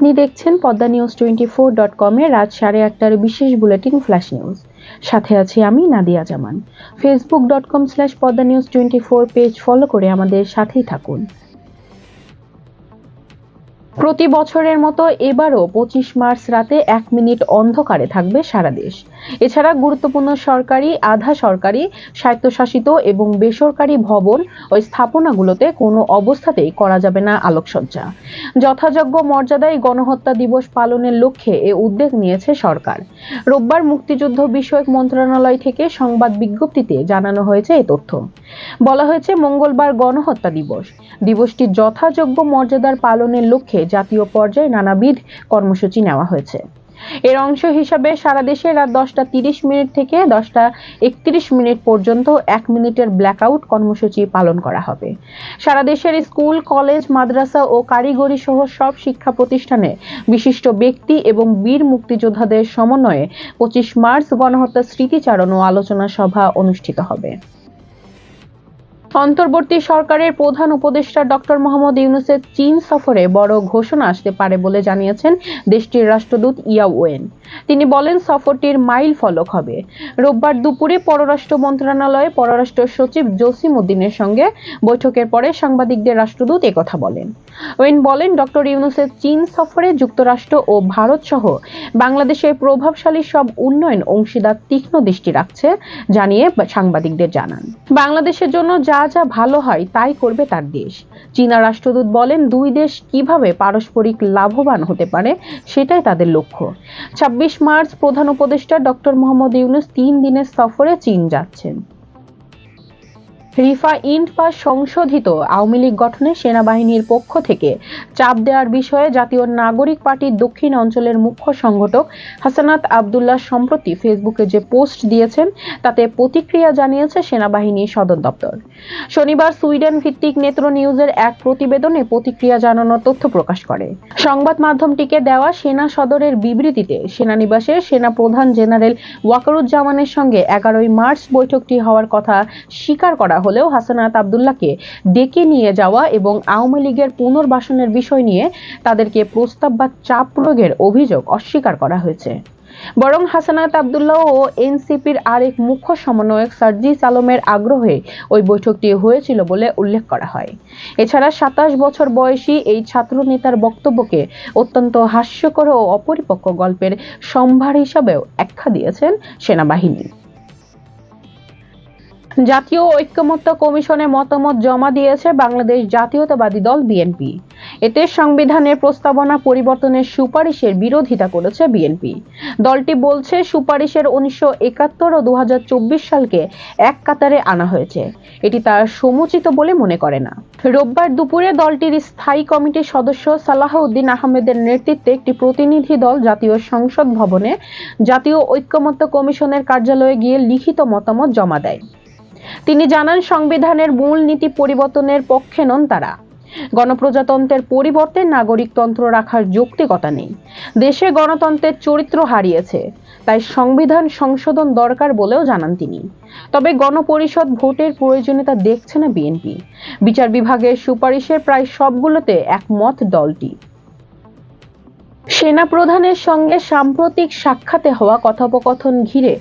আপনি দেখছেন Padma news twenty four dot কমে রাত সাড়ে আটটার বিশেষ বুলেটিন ফ্ল্যাশ নিউজ। সাথে আছি আমি Nadia Zaman. Facebook dot com slash Padma news twenty four page follow করে আমাদের সাথেই থাকুন। প্রতি বছরের মতো এবারও পঁচিশ মার্চ রাতে এক মিনিট অন্ধকারে থাকবে সারা দেশ। এছাড়া গুরুত্বপূর্ণ সরকারি, আধা সরকারি, স্বায়ত্তশাসিত এবং বেসরকারি ভবন ও স্থাপনাগুলোতে কোনো অবস্থাতেই করা যাবে না আলোকসজ্জা। যথাযোগ্য মর্যাদায় গণহত্যা দিবস পালনের লক্ষ্যে এ উদ্যোগ নিয়েছে সরকার। রোববার মুক্তিযুদ্ধ বিষয়ক মন্ত্রণালয় থেকে সংবাদ বিজ্ঞপ্তিতে জানানো হয়েছে এ তথ্য। বলা হয়েছে, মঙ্গলবার গণহত্যা দিবস। দিবসটি যথাযোগ্য মর্যাদার পালনের লক্ষ্যে জাতীয় পর্যায়ে নানাবিধ কর্মসূচি নেওয়া হয়েছে। এর অংশ হিসাবে সারা দেশে রাত দশটা তিরিশ মিনিট থেকে দশটা একত্রিশ মিনিট পর্যন্ত এক মিনিটের ব্ল্যাকআউট কর্মসূচি পালন করা হবে। সারা দেশের স্কুল, কলেজ, মাদ্রাসা ও কারিগরি সহ সব শিক্ষা প্রতিষ্ঠানে বিশিষ্ট ব্যক্তি এবং বীর মুক্তিযোদ্ধাদের সমন্বয়ে পঁচিশ মার্চ গণহত্যা স্মৃতিচারণ ও আলোচনা সভা অনুষ্ঠিত হবে। অন্তর্বর্তী সরকারের প্রধান উপদেষ্টা ডক্টর মোহাম্মদ ইউনুসের চীন সফরে বড় ঘোষণা আসতে পারে বলে জানিয়েছেন দেশটির রাষ্ট্রদূত ইয়া ওয়েন তিনি বলেন, সফরটির মাইল ফলক হবে। রোববার দুপুরে পররাষ্ট্র মন্ত্রণালয়ে পররাষ্ট্র সচিব জসিম উদ্দিনের সঙ্গে বৈঠকের পরে সাংবাদিকদের রাষ্ট্রদূত একথা বলেন। ওয়েন বলেন, ডক্টর ইউনুসের চীন সফরে যুক্তরাষ্ট্র ও ভারত সহ বাংলাদেশের প্রভাবশালী সব উন্নয়ন অংশীদার তীক্ষ্ণ দৃষ্টি রাখছে, জানিয়ে সাংবাদিকদের জানান। বাংলাদেশের জন্য যা যা ভালো হয় তাই করবে তার দেশ। চীনা রাষ্ট্রদূত বলেন, দুই দেশ কীভাবে পারস্পরিক লাভবান হতে পারে সেটাই তাদের লক্ষ্য। ছাব্বিশ মার্চ প্রধান উপদেষ্টা ডক্টর মোহাম্মদ ইউনুস তিন দিনের সফরে চীন যাচ্ছেন। রিফা ইন্ট বা সংশোধিত আওয়ামী লীগ গঠনে সেনাবাহিনীর পক্ষ থেকে চাপ দেওয়ার বিষয়ে জাতীয় নাগরিক পার্টির দক্ষিণ অঞ্চলের মুখ্য সংগঠক হাসানাত আবদুল্লাহ সম্প্রতি ফেসবুকে যে পোস্ট দিয়েছেন, তাতে প্রতিক্রিয়া জানিয়েছে সেনাবাহিনী সদর দপ্তর। শনিবার সুইডেন ভিত্তিক নেত্র নিউজের এক প্রতিবেদনে প্রতিক্রিয়া জানানোর তথ্য প্রকাশ করে। সংবাদ মাধ্যমটিকে দেওয়া সেনা সদরের বিবৃতিতে সেনানিবাসে সেনা প্রধান জেনারেল ওয়াকারুজ্জামানের সঙ্গে এগারোই মার্চ বৈঠকটি হওয়ার কথা স্বীকার করা হলেও হাসানাত আবদুল্লাহকে ডেকে নিয়ে যাওয়া এবং আওয়ামী লীগের পুনর্বাসনের বিষয় নিয়ে তাদেরকে প্রস্তাব বা চাপ প্রয়োগের অভিযোগ অস্বীকার করা হয়েছে। বরং হাসানাত আবদুল্লাহ ও এনসিপির আরেক মুখ্য সমন্বয়ক সার্জিস আলমের আগ্রহে ওই বৈঠকটি হয়েছিল বলে উল্লেখ করা হয়। এছাড়া সাতাশ বছর বয়সী এই ছাত্র নেতার বক্তব্যকে অত্যন্ত হাস্যকর ও অপরিপক্ক গল্পের সম্ভার হিসাবেও ব্যাখ্যা দিয়েছেন সেনাবাহিনী। জাতীয় ঐক্যমত্য কমিশনে মতামত জমা দিয়েছে বাংলাদেশ জাতীয়তাবাদী দল বিএনপি। এতে সংবিধানের প্রস্তাবনা পরিবর্তনের সুপারিশের বিরোধিতা করেছে বিএনপি। দলটি বলছে, সুপারিশের উনিশশো একাত্তর ও দুহাজার চব্বিশ সালকে এক কাতারে আনা হয়েছে। এটি তার সমুচিত বলে মনে করে না। রোববার দুপুরে দলটির স্থায়ী কমিটির সদস্য সালাহউদ্দিন আহমেদের নেতৃত্বে একটি প্রতিনিধি দল জাতীয় সংসদ ভবনে জাতীয় ঐক্যমত্য কমিশনের কার্যালয়ে গিয়ে লিখিত মতামত জমা দেয়। তিনি জানান, সংবিধানের মূল নীতি পরিবর্তনের পক্ষে নন তারা। গণপ্রজাতন্ত্রের পরিবর্তে নাগরিকতন্ত্র রাখার যৌক্তিকতা নেই। দেশে গণতন্ত্রের চরিত্র হারিয়েছে, তাই সংবিধান সংশোধন দরকার বলেও জানান তিনি। তবে গণপরিষদ ভোটের প্রয়োজনীয়তা দেখছে না বিএনপি। বিচার বিভাগের সুপারিশের প্রায় সবগুলোতে একমত দলটি। সেনা প্রধানের সঙ্গে সাম্প্রতিক সাক্ষাতে হওয়া কথোপকথন ঘিরে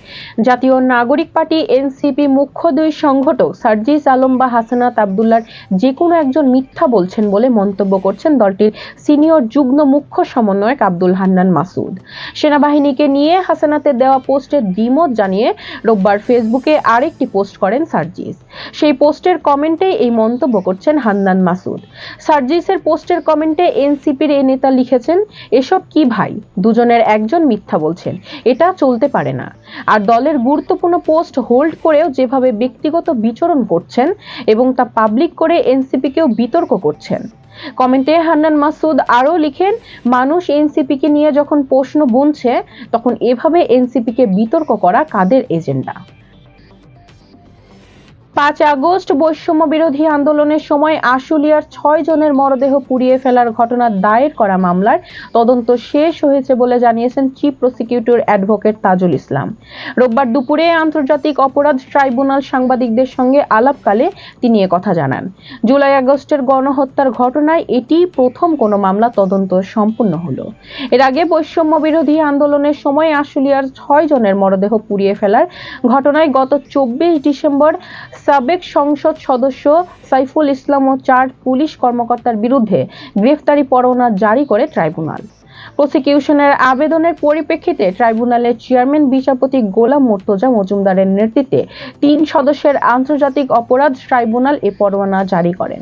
জাতীয় নাগরিক পার্টি এনসিপি মুখ্য দুই সংগঠক সার্জিস আলম বা হাসানাত আবদুল্লার যে কোনো একজন মিথ্যা বলছেন বলে মন্তব্য করছেন দলটির সিনিয়র যুগ্ম মুখ্য সমন্বয়ক আব্দুল হান্নান মাসুদ। সেনাবাহিনীকে নিয়ে হাসানাতের দেওয়া পোস্টের দ্বিমত জানিয়ে রোববার ফেসবুকে আরেকটি পোস্ট করেন সার্জিস। সেই পোস্টের কমেন্টে এই মন্তব্য করছেন হান্নান মাসুদ। সার্জিসের পোস্টের কমেন্টে এনসিপির এই নেতা লিখেছেন, এসব কি ভাই? দুজনের একজন মিথ্যা বলছেন। এটা চলতে পারে না। আর দলের গুরুত্বপূর্ণ পোস্ট হোল্ড করেও যেভাবে ব্যক্তিগত বিচরণ করছেন এবং তা পাবলিক করে এনসিপিকেও বিতর্ক করছেন। কমেন্টে হান্নান মাসুদ আরও লিখেন, মানুষ এনসিপিকে নিয়ে যখন প্রশ্ন বুনছে, তখন এভাবে এনসিপিকে বিতর্ক করা কাদের এজেন্ডা? পাঁচ আগস্ট বৈষম্য বিরোধী আন্দোলনের সময় আশুলিয়ার ছয় জনের মরদেহ পুড়িয়ে ফেলার ঘটনার দায়ের করা মামলার তদন্ত শেষ হয়েছে বলে জানিয়েছেন chief prosecutor advocate Tajul Islam. রোববার দুপুরে আন্তর্জাতিক অপরাধ ট্রাইব্যুনাল সাংবাদিকদের সঙ্গে আলাপকালে তিনি কথা জানান। জুলাই আগস্টের গণহত্যার ঘটনায় এটি প্রথম কোনো মামলা তদন্ত সম্পূর্ণ হলো। এর আগে বৈষম্য বিরোধী আন্দোলনের সময় আশুলিয়ার ছয় জনের মরদেহ পুড়িয়ে ফেলার ঘটনায় গত চব্বিশ ডিসেম্বর সাবেক সংসদ সদস্য সাইফুল ইসলাম ও চার পুলিশ কর্মকর্তার বিরুদ্ধে গ্রেফতারি পরোয়ানা জারি করে ট্রাইব্যুনাল। প্রসিকিউশনের আবেদনের পরিপ্রেক্ষিতে ট্রাইব্যুনালের চেয়ারম্যান বিচারপতি গোলাম মোর্তজা মজুমদারের নেতৃত্বে তিন সদস্যের আন্তর্জাতিক অপরাধ ট্রাইব্যুনাল এ পরোয়ানা জারি করেন।